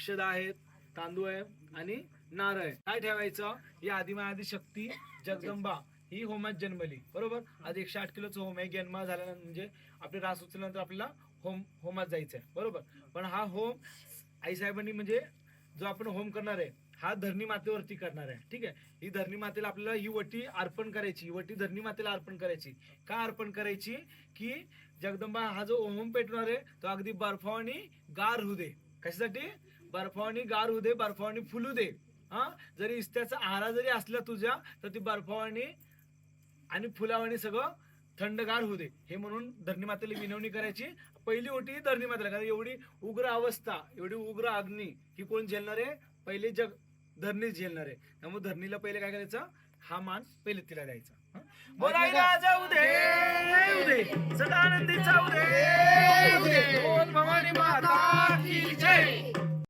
अक्षदा आहेत तांदूळ आहे आणि नारळ काय ठेवायचं? ही आदिमायादी शक्ती जगदंबा. ही होमात जन्मली. बरोबर? आज एकशे आठ किलोचं होम आहे. जन्म झाल्यानंतर म्हणजे आपले रास उचलल्यानंतर आपल्याला होम होमात जायचं आहे. बरोबर? पण हा होम आईसाहेबांनी म्हणजे जो आपण होम करणार आहे हा धरणी मातेवरती करणार आहे. ठीक आहे? ही धरणी मातेला आपल्याला ही वटी अर्पण करायची. ही वटी धरणी मातेला अर्पण करायची. का अर्पण करायची? की जगदंबा हा जो होम पेटणार आहे तो अगदी बर्फावानी गार होऊ दे कशासाठी? बर्फावानी गार होऊ दे बर्फावानी फुलू दे. हा? जरी इस्त्याचा आहारा जरी असला तुझ्या तर ती बर्फावानी आणि फुलावानी सगळं थंडगार होऊ दे. हे म्हणून धरणी मातेला विनवणी करायची. पहिली ओटी ही धरणी मातेला कारण एवढी उग्र अवस्था एवढी उग्र अग्नी ही कोण झेलणार आहे? पहिले जग धरणीच झेलणार आहे. त्यामुळे धरणीला पहिले काय करायचं? हा मान पहिले तिला द्यायचा. बोलायला जाऊ दे दे. सदा आनंदी जाऊ दे. भवानी माता की जय.